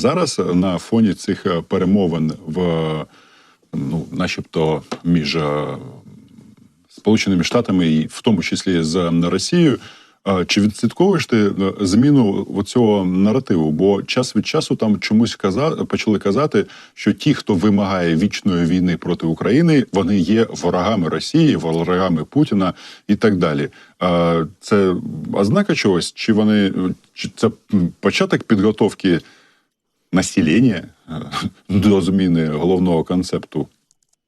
Зараз на фоні цих е, перемовин в ну, начебто, між е, Сполученими Штатами і в тому числі з Росією. е, Чи відслідковуєш ти е, зміну цього наративу? Бо час від часу там чомусь каза, почали казати, що ті, хто вимагає вічної війни проти України, вони є ворогами Росії, ворогами Путіна і так далі. Е, Це ознака чогось? Чи вони чи це початок підготовки населення е, до зміни головного концепту?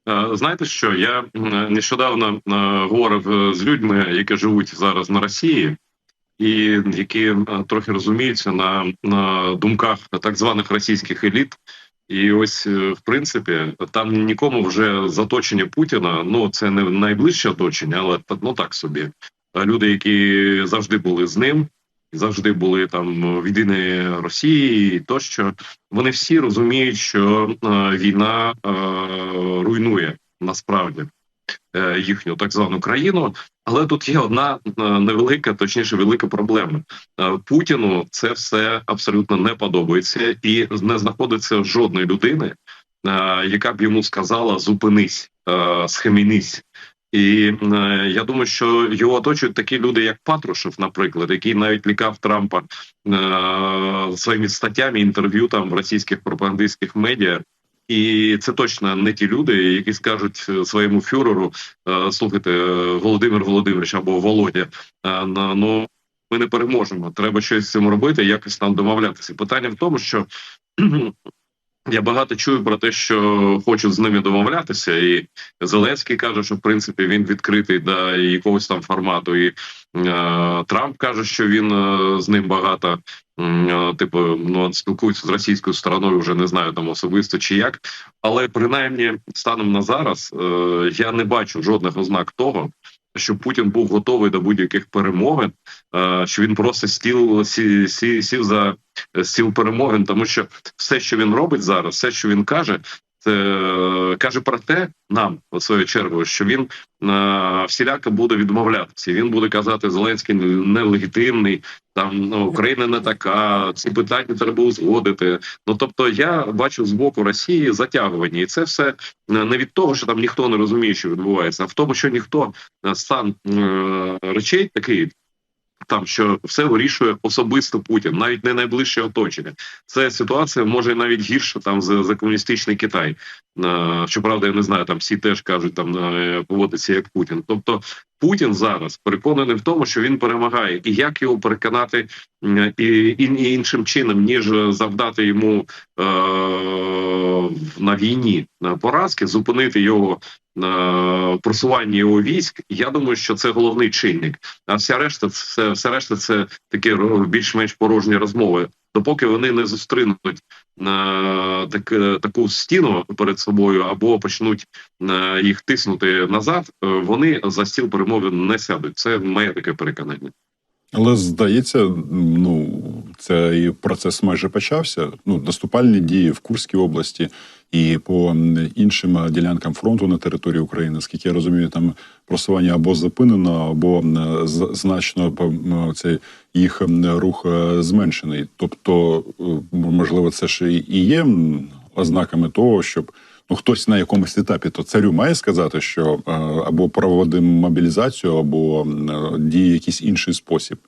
Е, Знаєте що? Я нещодавно е, говорив е, з людьми, які живуть зараз на Росії, і які е, трохи розуміються на, на думках так званих російських еліт. І ось, е, в принципі, там нікому вже з оточення Путіна, ну це не найближче оточення, але ну так собі. Е, Люди, які завжди були з ним, завжди були там від імені Росії тощо. Вони всі розуміють, що е, війна е, руйнує насправді е, їхню так звану країну. Але тут є одна невелика, точніше, велика проблема. Путіну це все абсолютно не подобається, і не знаходиться жодної людини, яка б йому сказала зупинись, схемінись. І е, я думаю, що його оточують такі люди, як Патрушев, наприклад, який навіть лікав Трампа е, своїми статтями інтерв'ю там в російських пропагандистських медіа. І це точно не ті люди, які скажуть е, своєму фюреру: е, слухайте, Володимир Володимирович або Володя, е, ну ми не переможемо. Треба щось з цим робити, якось там домовлятися. Питання в тому, що я багато чую про те, що хочуть з ними домовлятися, і Зеленський каже, що в принципі він відкритий до якогось там формату. І е, Трамп каже, що він е, з ним багато е, типу ну спілкується з російською стороною, вже не знаю там особисто чи як. Але принаймні станом на зараз е, я не бачу жодних ознак того. Що Путін був готовий до будь-яких перемовин, е, що він просто стіл сі, сі, сів за стіл перемовин, тому що все, що він робить зараз, все, що він каже, це е, каже про те нам у свою чергу, що він е, всіляко буде відмовлятися. Він буде казати, Зеленський нелегітимний, там ну, Україна не така, ці питання треба узгодити. Ну тобто, я бачу з боку Росії затягування, і це все е, не від того, що там ніхто не розуміє, що відбувається, а в тому, що ніхто е, стан е, речей такий. Там що все вирішує особисто Путін, навіть не найближче оточення. Це ситуація може навіть гірше там за, за комуністичний Китай. Щоправда, я не знаю, там всі теж кажуть, там поводиться як Путін. Тобто Путін зараз переконаний в тому, що він перемагає, і як його переконати і, і, іншим чином, ніж завдати йому е, на війні поразки, зупинити його е, просування його військ. Я думаю, що це головний чинник. А вся решта це все решта це такі більш-менш порожні розмови. Допоки вони не зустрінуть е, так, таку стіну перед собою або почнуть е, їх тиснути назад, е, вони за стіл перемовин не сядуть. Це моє таке переконання. Але здається, ну це і процес майже почався. Ну, наступальні дії в Курській області і по іншим ділянкам фронту на території України, скільки я розумію, там просування або зупинено, або значно цей їх рух е, зменшений. Тобто, е, можливо, це ж і є ознаками того, щоб. Ну, хтось на якомусь етапі то царю має сказати, що е, або проводимо мобілізацію, або е, діє якийсь інший спосіб.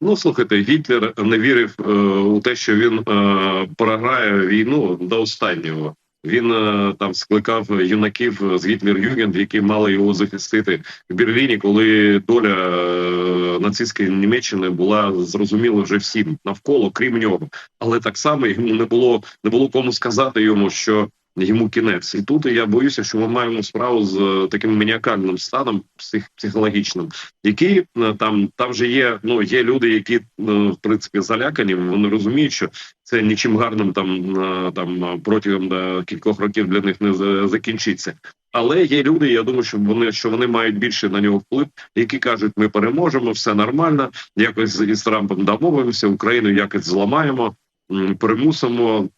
Ну слухайте, Гітлер не вірив е, у те, що він е, програє війну до останнього. Він е, там скликав юнаків з Гітлер-Югенд, які мали його захистити в Берліні, коли доля е, нацистської Німеччини була зрозуміла вже всім навколо, крім нього. Але так само йому не було не було кому сказати йому, що йому кінець. І тут я боюся, що ми маємо справу з е, таким маніакальним станом псих, психологічним, який е, там там же є. Ну є люди, які е, в принципі залякані. Вони розуміють, що це нічим гарним там там протягом е, кількох років для них не закінчиться. Але є люди, я думаю, що вони що вони мають більше на нього вплив, які кажуть, ми переможемо, все нормально. Якось із Трампом домовимося, Україну якось зламаємо, примусимо.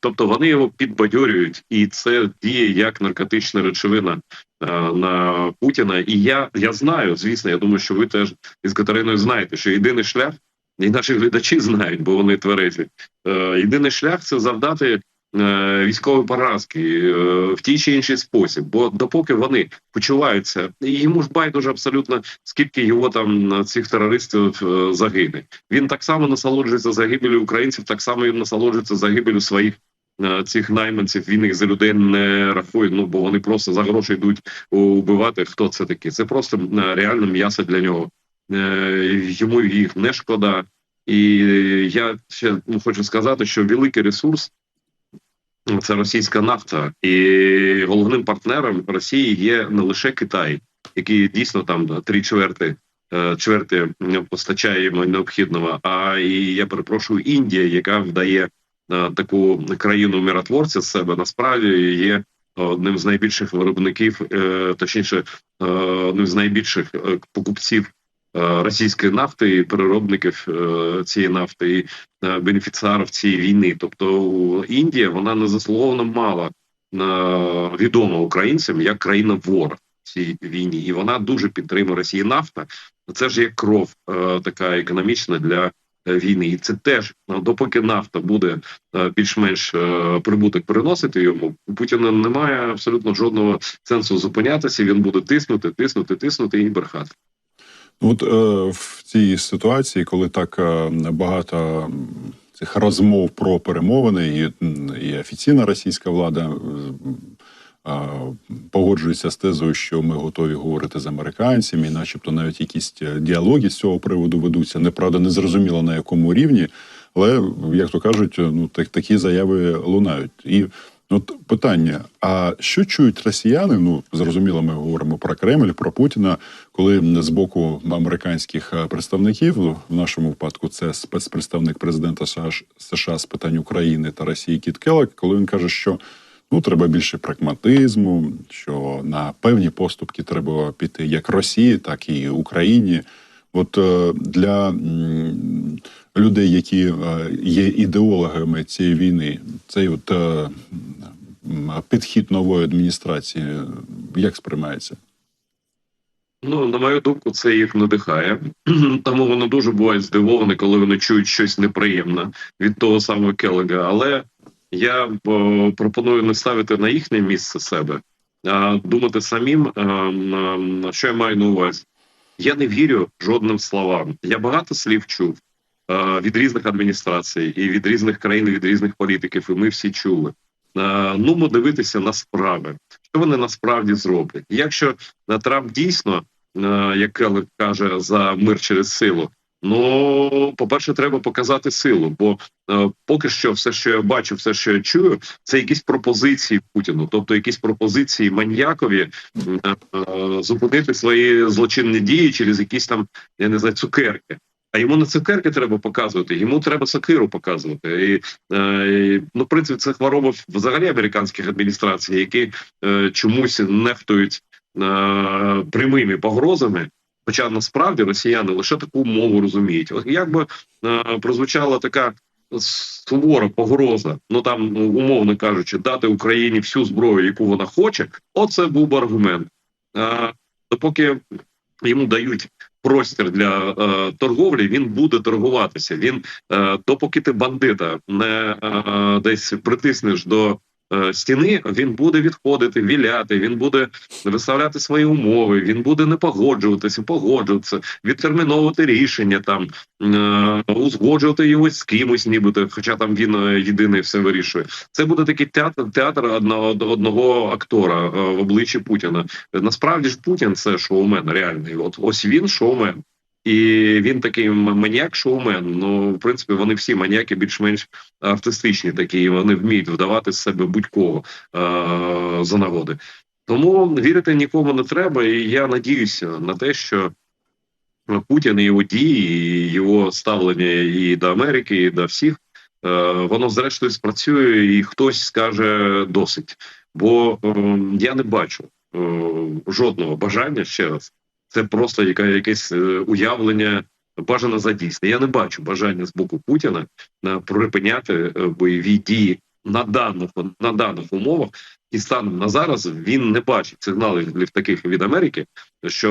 Тобто вони його підбадьорюють, і це діє як наркотична речовина е, на Путіна. І я, я знаю, звісно, я думаю, що ви теж із Катериною знаєте, що єдиний шлях і наші глядачі знають, бо вони тверезі. Е, єдиний шлях це завдати е, військової поразки е, в тій чи інший спосіб. Бо допоки вони почуваються, і йому ж байдуже абсолютно скільки його там цих терористів е, загине. Він так само насолоджується загибелю українців, так само він насолоджується загибелю своїх. Цих найманців він їх за людей не рахує. Ну бо вони просто за гроші йдуть убивати. Хто це такі? Це просто е, реально м'ясо для нього. Йому їх не шкода. І я ще ну, хочу сказати, що великий ресурс це російська нафта, і головним партнером Росії є не лише Китай, який дійсно там три чверти. е, Чверти постачає йому необхідного, а і я перепрошую Індія, яка вдає е, таку країну миротворця з себе, насправді є одним з найбільших виробників, е, точніше, одним з найбільших покупців російської нафти і переробників е, цієї нафти і е, бенефіціарів цієї війни. Тобто Індія вона незаслуговано мала е, відома українцям як країна вора в цій війні, і вона дуже підтримує Росії нафта. Це ж як кров е, така економічна для е, війни, і це теж ну, допоки нафта буде е, більш-менш е, прибуток приносити йому, у Путіна немає абсолютно жодного сенсу зупинятися. Він буде тиснути, тиснути, тиснути і брехати. От е, в цій ситуації, коли так е, багато цих розмов про перемовини, і, і офіційна російська влада е, погоджується з тезою, що ми готові говорити з американцями, і начебто навіть якісь е, діалоги з цього приводу ведуться. Неправда, не зрозуміло на якому рівні, але як то кажуть, ну так такі заяви лунають. І От питання: а що чують росіяни? Ну зрозуміло, ми говоримо про Кремль, про Путіна, коли з боку американських е, представників, в нашому випадку це спецпредставник президента США, з питань України та Росії Кіт Келлок, коли він каже, що ну треба більше прагматизму, що на певні поступки треба піти як Росії, так і Україні. От е, для людей, які е, є ідеологами цієї війни, цей от підхід нової адміністрації як сприймається? Ну, на мою думку, це їх надихає. Тому вони дуже бувають здивовані, коли вони чують щось неприємне від того самого Келега. Але я о, пропоную не ставити на їхнє місце себе, а думати самим, е, м, що я маю на увазі. Я не вірю жодним словам. Я багато слів чув е, від різних адміністрацій і від різних країн, від різних політиків, і ми всі чули. Е, Ну, дивитися на справи, що вони насправді зроблять. Якщо Трамп дійсно, е, як каже, за мир через силу. Ну, по-перше, треба показати силу, бо е, поки що все, що я бачу, все, що я чую, це якісь пропозиції Путіну, тобто якісь пропозиції маньякові е, е, зупинити свої злочинні дії через якісь там, я не знаю, цукерки. А йому не цукерки треба показувати, йому треба сокиру показувати. І, е, ну, в принципі, це хвороба взагалі американських адміністрацій, які е, чомусь нехтують прямими погрозами. Хоча насправді росіяни лише таку мову розуміють. От як би е, прозвучала така сувора погроза, ну там умовно кажучи, дати Україні всю зброю, яку вона хоче, оце був би аргумент. Е, допоки йому дають простір для е, торговлі, він буде торгуватися. Він е, допоки ти бандита не е, десь притиснеш до е, стіни, він буде відходити, віляти, він буде виставляти свої умови, він буде не погоджуватися, погоджуватися, відтерміновувати рішення там, е, узгоджувати його з кимось, нібито, хоча там він е, єдиний все вирішує. Це буде такий театр театр одного, одного актора е, в обличчі Путіна. Насправді ж Путін це шоумен реальний. От ось він шоумен. І він такий маніяк шоумен. Ну, в принципі, вони всі маніяки більш-менш артистичні, такі вони вміють вдавати з себе будь-кого е- за нагоди. Тому вірити нікому не треба. І я надіюся на те, що Путін і його дії, і його ставлення і до Америки, і до всіх, е- воно зрештою спрацює, і хтось скаже досить. Бо е- я не бачу е- жодного бажання ще раз. Це просто яке, якесь е, уявлення бажано за дійсне. Я не бачу бажання з боку Путіна е, припиняти е, бойові дії на даних на даних умовах і станом на зараз він не бачить сигналів таких від Америки, що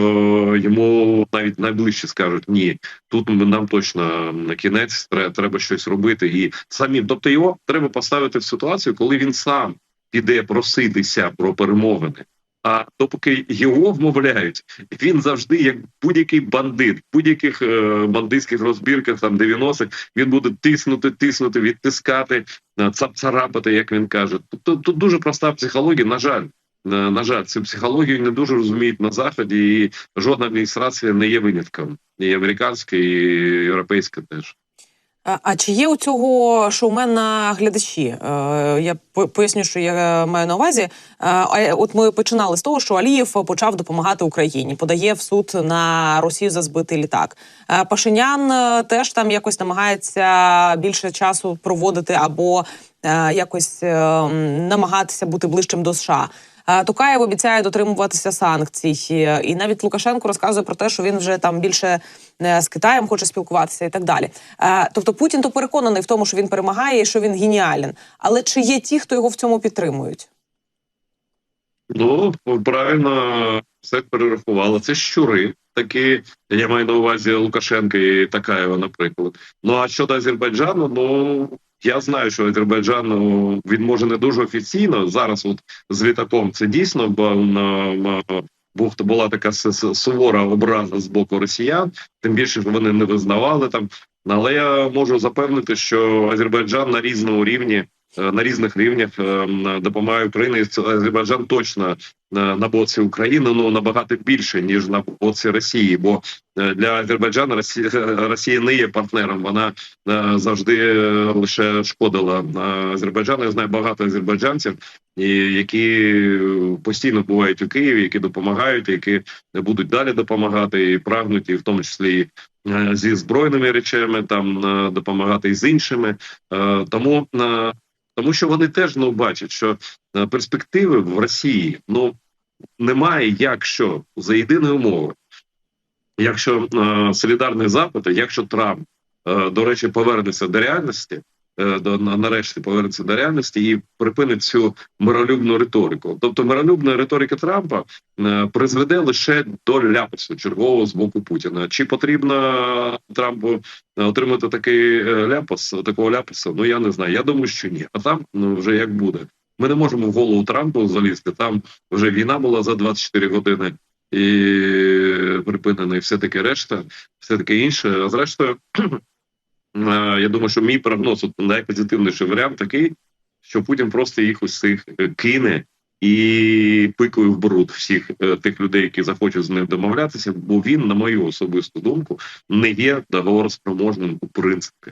йому навіть найближче скажуть ні, тут ми- нам точно на кінець треба щось робити. І самі, тобто його треба поставити в ситуацію, коли він сам піде проситися про перемовини. А допоки його вмовляють, він завжди, як будь-який бандит, в будь-яких е, бандитських розбірках там 90-х, він буде тиснути, тиснути, відтискати, е, цап-царапати, як він каже. Тобто тут дуже проста психологія. На жаль, Е, на жаль, цю психологію не дуже розуміють на заході, і жодна адміністрація не є винятком. І американська, і європейська теж. А, чи є у цього шоумена глядачі? Е, я поясню, що я маю на увазі. Е, от ми починали з того, що Алієв почав допомагати Україні, подає в суд на Росію за збитий літак. Е, Пашинян теж там якось намагається більше часу проводити або якось намагатися бути ближчим до США. Е, Токаєв обіцяє дотримуватися санкцій, Е, і навіть Лукашенко розказує про те, що він вже там більше е, з Китаєм хоче спілкуватися і так далі. Тобто Путін то переконаний в тому, що він перемагає і що він геніален. Але чи є ті, хто його в цьому підтримують? Ну правильно все перерахували. Це щури. Такі я маю на увазі Лукашенка і Такаєва, наприклад. Ну а щодо Азербайджану, ну я знаю, що Азербайджан ну, він може не дуже офіційно зараз. От з літаком це дійсно, бо був була така сувора образа з боку росіян. Тим більше вони не визнавали там. Але я можу запевнити, що Азербайджан на різному рівні. е, На різних рівнях е, допомагає Україні. Азербайджан точно на, боці України ну набагато більше ніж на боці Росії. Бо е, для Азербайджану Росія, Росія не є партнером. Вона е, завжди е, лише шкодила Азербайджану. Я знаю багато азербайджанців, які постійно бувають у Києві, які допомагають, які будуть далі допомагати і прагнуть, і в тому числі зі збройними речами, там допомагати і з іншими. Тому тому що вони теж ну бачать, що перспективи в Росії ну немає, якщо за єдиної умови, якщо е, солідарний запит, якщо Трамп, е, до речі, повернеться до реальності, е, до нарешті повернеться до реальності і припинить цю миролюбну риторику. Тобто, миролюбна риторика Трампа е, призведе лише до ляпасу чергового з боку Путіна. Чи потрібно Трампу е, отримати такий е, ляпас, такого ляпаса? Ну я не знаю. Я думаю, що ні. А там ну вже як буде. Ми не можемо в голову Трампу залізти. Там вже війна була за 24 години і припинена, і все таке решта, все таке інше. А зрештою, е, я думаю, що мій прогноз найпозитивніший варіант такий, що Путін просто їх усіх е, кине і пикує в бруд всіх е, тих людей, які захочуть з ним домовлятися, бо він, на мою особисту думку, не є договороспроможним у принципі.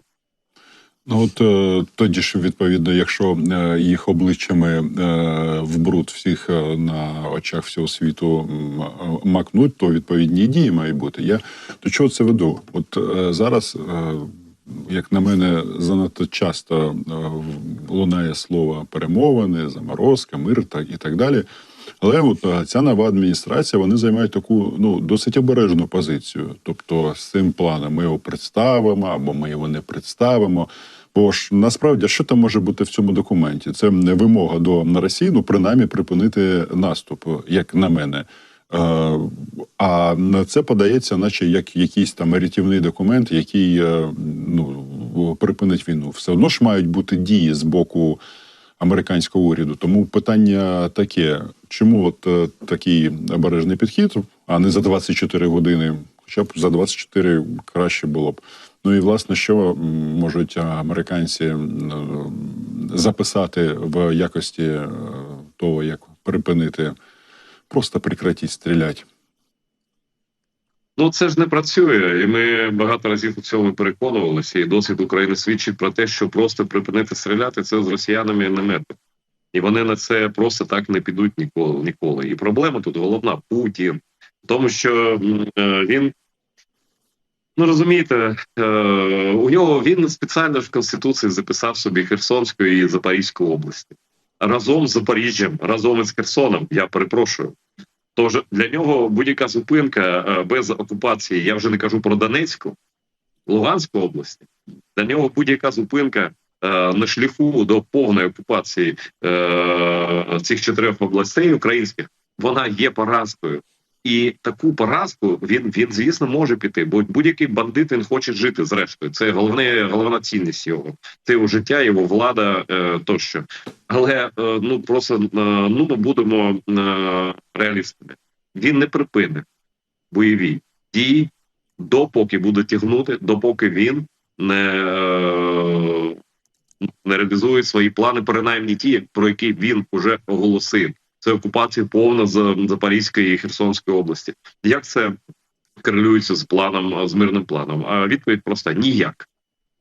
Ну от е, тоді ж, відповідно, якщо е, їх обличчями е, в бруд всіх на очах всього світу макнуть, то відповідні дії мають бути. Я до чого це веду? От зараз, як на мене, занадто часто лунає слово перемовини, заморозка, мир та і так далі. Але от ця нова адміністрація вони займають таку ну досить обережну позицію. Тобто, з цим планом ми його представимо або ми його не представимо. Бо ж насправді що там може бути в цьому документі? Це вимога до Росії, ну принаймні припинити наступ, як на мене. Е, А це подається, наче як якийсь там рятівний документ, який е, ну припинить війну. Все одно ж мають бути дії з боку американського уряду. Тому питання таке: чому от е, такий обережний підхід, а не за 24 години, хоча б за 24 краще було б. Ну і власне, що можуть американці записати в якості е, того, як припинити, просто прекратіть стріляти. Ну це ж не працює, і ми багато разів у цьому переконувалися. І досвід України свідчить про те, що просто припинити стріляти це з росіянами не метод. І вони на це просто так не підуть ніколи. ніколи. І проблема тут головна Путін, тому що е, він. Ну розумієте, е, у нього він спеціально в конституції записав собі Херсонську і Запорізьку області разом з Запоріжжям, разом із Херсоном. Я перепрошую. Тож для нього будь-яка зупинка е, без окупації, я вже не кажу про Донецьку, Луганську області. Для нього будь-яка зупинка е, на шляху до повної окупації е, цих чотирьох областей українських, вона є поразкою. І таку поразку він він звісно може піти, бо будь-який бандит він хоче жити зрештою. Це головне головна цінність його. Це його життя, його влада е, тощо. Але е, ну просто е, ну ми будемо е, реалістами. Він не припинить бойові дії, допоки буде тягнути, допоки він не, е, не реалізує свої плани, принаймні ті, про які він уже оголосив. Це окупація повна з Запорізької і Херсонської області. Як це корелюється з планом з мирним планом? А відповідь проста: ніяк.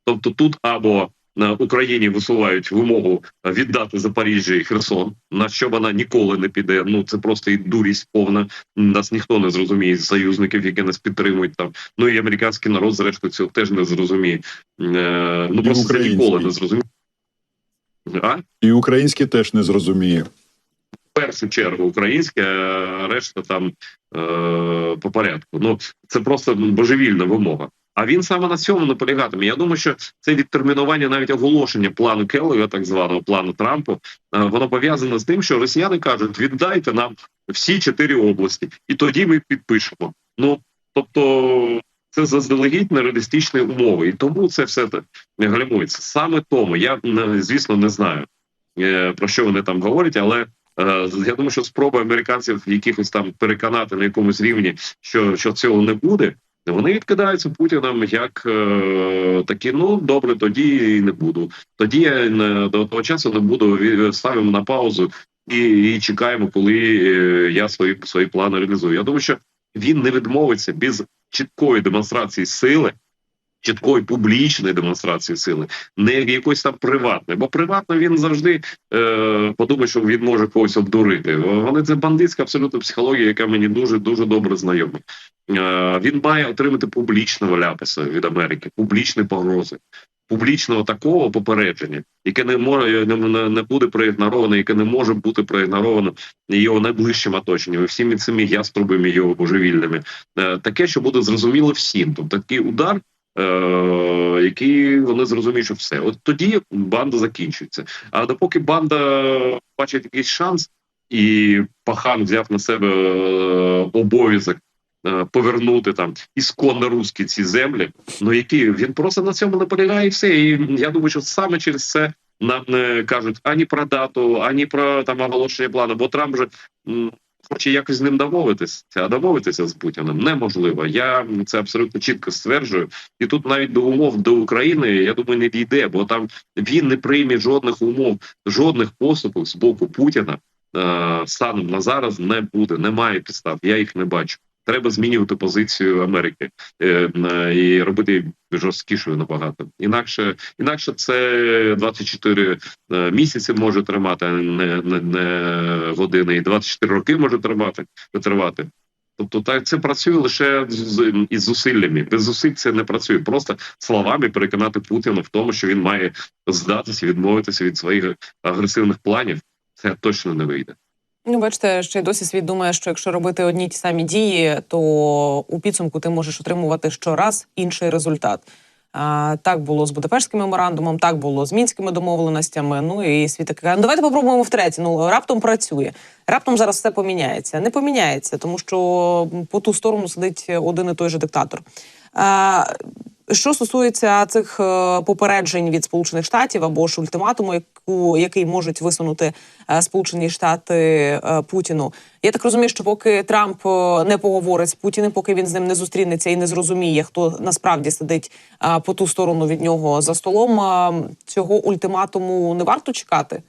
Тобто, тут або на Україні висувають вимогу віддати Запоріжжя і Херсон, на що вона ніколи не піде. Ну це просто і дурість повна. Нас ніхто не зрозуміє з союзників, які нас підтримують там. Ну і американський народ, зрештою, цього теж не зрозуміє. Е, ну І просто це ніколи не зрозуміє. А І український теж не зрозуміє. Першу чергу українське, а решта там е, по порядку. Ну це просто божевільна вимога. А він саме на цьому наполягатиме. Я думаю, що це відтермінування навіть оголошення плану Келлога, так званого плану Трампу, е, воно пов'язане з тим, що росіяни кажуть: віддайте нам всі чотири області, і тоді ми підпишемо. Ну тобто. Це заздалегідь нереалістичні умови, і тому це все так гальмується. Саме тому я звісно не знаю е, про що вони там говорять, але я думаю, що спроба американців якихось там переконати на якомусь рівні, що, що цього не буде. Вони відкидаються Путіним як е, такі, ну добре, тоді і не буду. Тоді я не, до того часу не буду ставимо на паузу і, і чекаємо, коли е, я свої свої плани реалізую. Я думаю, що він не відмовиться без чіткої демонстрації сили, чіткої публічної демонстрації сили, не якоїсь там приватної, бо приватно він завжди е, подумає, що він може когось обдурити. Вони це бандитська абсолютно психологія, яка мені дуже дуже добре знайома. Е, він має отримати публічного ляпаса від Америки, публічні погрози. Публічного такого попередження, яке не може не, не, не буде проігноровано, яке не може бути проігноровано його найближчим оточенням, всіми цими яструбами його божевільними, е, таке, що буде зрозуміло всім. Тобто такий удар, е, який вони зрозуміють, що все. От тоді банда закінчується. А допоки банда бачить якийсь шанс, і пахан взяв на себе е, обов'язок. е, Повернути там ісконно русські ці землі, ну які він просто на цьому наполягає і все. І я думаю, що саме через це нам не кажуть ані про дату, ані про там оголошення плану, бо Трамп же м, хоче якось з ним домовитися, а домовитися з Путіним неможливо. Я це абсолютно чітко стверджую. І тут навіть до умов до України, я думаю, не дійде, бо там він не прийме жодних умов, жодних поступок з боку Путіна е, станом на зараз не буде. Немає підстав. Я їх не бачу. Треба змінювати позицію Америки е, е, і робити жорсткішою набагато. Інакше, інакше це 24 е, місяці може тримати, не, не, не години, і 24 роки може тримати тривати. Тобто, так це працює лише з із зусиллями. Без зусиль це не працює. Просто словами переконати Путіна в тому, що він має здатися, відмовитися від своїх агресивних планів. Це точно не вийде. Ну, бачите, ще й досі світ думає, що якщо робити одні ті самі дії, то у підсумку ти можеш отримувати щораз інший результат. А, так було з Будапештським меморандумом, так було з мінськими домовленостями. Ну і світ таки. Ну, давайте попробуємо втретє. Ну раптом працює. Раптом зараз все поміняється. Не поміняється, тому що по ту сторону сидить один і той же диктатор. А, що стосується цих е, попереджень від Сполучених Штатів або ж ультиматуму, яку який можуть висунути е, Сполучені Штати е, Путіну, я так розумію, що поки Трамп не поговорить з Путіним, поки він з ним не зустрінеться і не зрозуміє, хто насправді сидить по ту сторону від нього за столом, цього ультиматуму не варто чекати.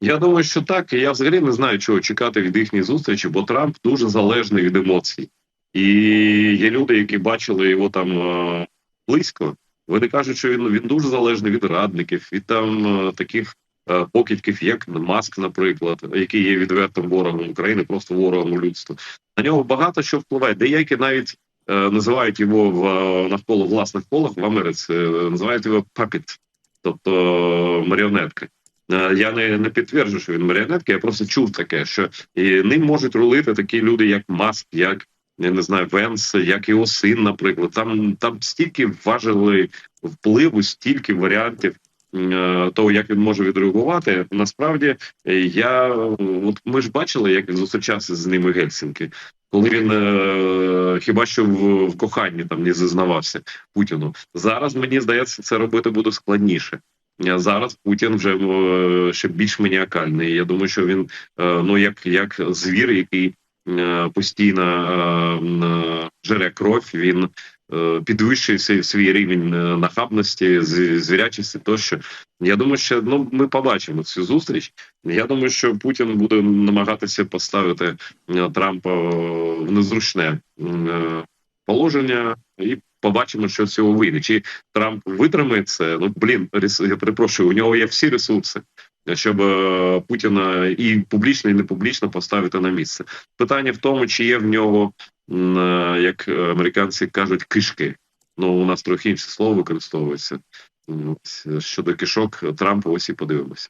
Я думаю, що так. Я взагалі не знаю, чого чекати від їхньої зустрічі, бо Трамп дуже залежний від емоцій. І є люди, які бачили його там е, близько. Вони кажуть, що він він дуже залежний від радників, від там е, таких е, покидьків, як Маск, наприклад, який є відвертим ворогом України, просто ворогом людства. На нього багато що впливає. Деякі навіть е, називають його в навколо власних колах в Америці, називають його puppet, тобто маріонетка. Я не, не підтверджую, що він маріонетка, я просто чув таке, що і ним можуть рулити такі люди, як Маск, як я не знаю, Венс, як його син, наприклад. Там там стільки важили впливу, стільки варіантів е, того, як він може відреагувати. Насправді, я от ми ж бачили, як він зустрічався з ними Гельсінки, коли він е, хіба що в, в коханні там не зізнавався Путіну. Зараз мені здається, це робити буде складніше. Е, Зараз Путін вже е, ще більш маніакальний. Я думаю, що він ну як, як звір, який постійно е, е, жере кров, він е, підвищує свій, рівень е, нахабності, звірячості тощо. Я думаю, що ну ми побачимо цю зустріч. Я думаю, що Путін буде намагатися поставити е, Трампа в незручне е, положення, і побачимо, що цього вийде. Чи Трамп витримає це? Ну блін, я перепрошую, у нього є всі ресурси, щоб е, Путіна і публічно, і не публічно поставити на місце. Питання в тому, чи є в нього, е, як американці кажуть, кишки. Ну у нас трохи інше слово використовується. Щодо кишок Трампа, ось і подивимося.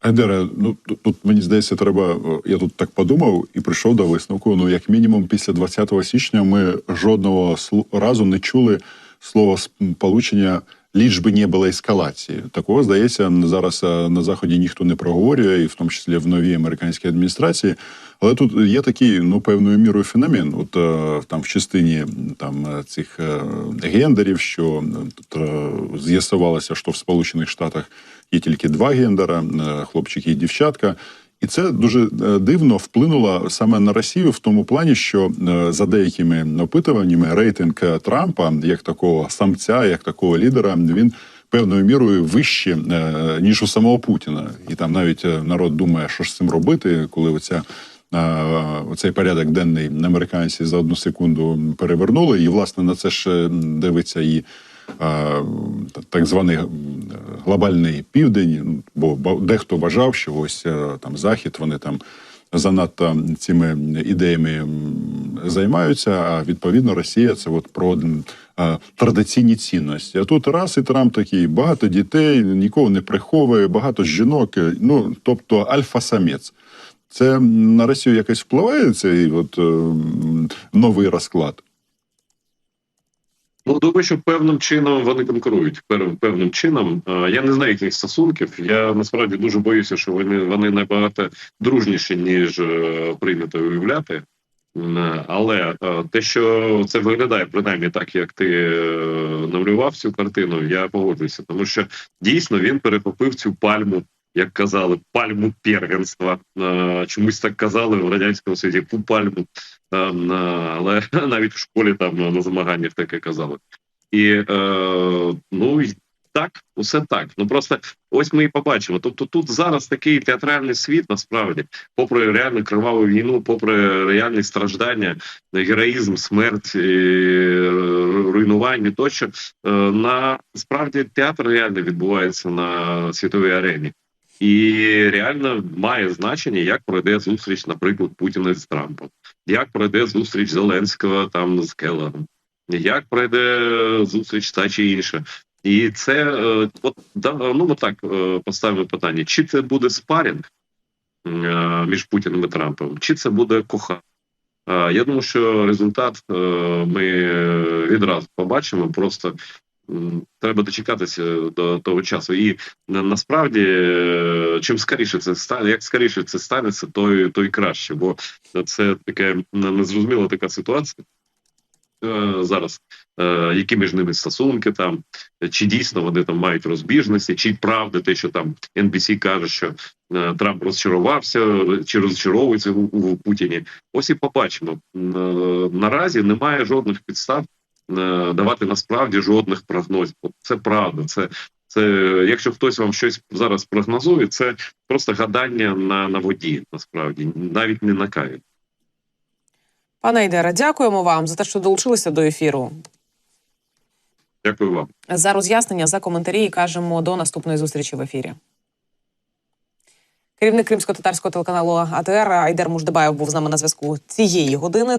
Айдере, ну тут, тут мені здається, треба. Я тут так подумав і прийшов до висновку. Ну, як мінімум, після 20 січня ми жодного разу не чули слова сполучення ліч би не було ескалації. Такого здається, зараз е, на заході ніхто не проговорює, і в тому числі в новій американській адміністрації. Але тут є такий ну певною мірою феномен. От е, там в частині там е, цих гендерів, що тут з'ясувалося, що в Сполучених Штатах є тільки два гендера хлопчики і дівчатка. І це дуже е, дивно вплинуло саме на Росію в тому плані, що е, за деякими опитуваннями рейтинг е, Трампа як такого самця, як такого лідера, він певною мірою вище ніж у самого Путіна. І там навіть народ думає, що ж з цим робити, коли оця. Оцей порядок денний американці за одну секунду перевернули, і власне на це ж дивиться і так званий глобальний південь. Ну, Бо дехто вважав, що ось е, там захід, вони там занадто цими ідеями займаються. А відповідно Росія це от про е, традиційні цінності. А тут раз і Трамп такий багато дітей, нікого не приховує, багато жінок. е, Ну тобто альфа-самець. Це на Росію якось впливає цей от, новий розклад. Ну, думаю, що певним чином вони конкурують. Пев- Певним чином. Я не знаю їхніх стосунків. Я насправді дуже боюся, що вони, вони набагато дружніші, ніж е, прийнято уявляти. Але е, те, що це виглядає принаймні так, як ти е, намалював цю картину, я погоджуюся, тому що дійсно він перехопив цю пальму, як казали, пальму первенства. Е, Чомусь так казали в радянському Союзі, яку пальму. Е, але навіть в школі там на змаганнях таке казали. І е, ну так, усе так. Ну просто ось ми і побачимо. Тобто, тут зараз такий театральний світ, насправді, попри реальну криваву війну, попри реальні страждання, героїзм, смерть, руйнування, тощо е, на справді театр реально відбувається на світовій арені. І реально має значення, як пройде зустріч, наприклад, Путіна з Трампом, як пройде зустріч Зеленського там з Келлером, як пройде зустріч та чи інша. І це е, от ну ми так е, поставимо питання: чи це буде спарінг е, між Путіним і Трампом, чи це буде кохання? Я думаю, що результат ми відразу побачимо. Просто треба дочекатися до того часу. І насправді, е, чим скоріше це стане, як скоріше це станеться, то, то й краще. Бо це таке незрозуміла така ситуація. е, Зараз, е, які між ними стосунки там, чи дійсно вони там мають розбіжності, чи правда те, що там NBC каже, що е, Трамп розчарувався, чи розчаровується у, у Путіні. Ось і побачимо. Е, Наразі немає жодних підстав е, давати насправді жодних прогнозів. Це правда. Це, це якщо хтось вам щось зараз прогнозує, це просто гадання на, на воді, насправді, навіть не на каві. Пане Айдера, дякуємо вам за те, що долучилися до ефіру. Дякую вам. За роз'яснення, за коментарі і кажемо до наступної зустрічі в ефірі. Керівник кримсько-татарського телеканалу АТР Айдер Муждебаєв був з нами на зв'язку цієї години.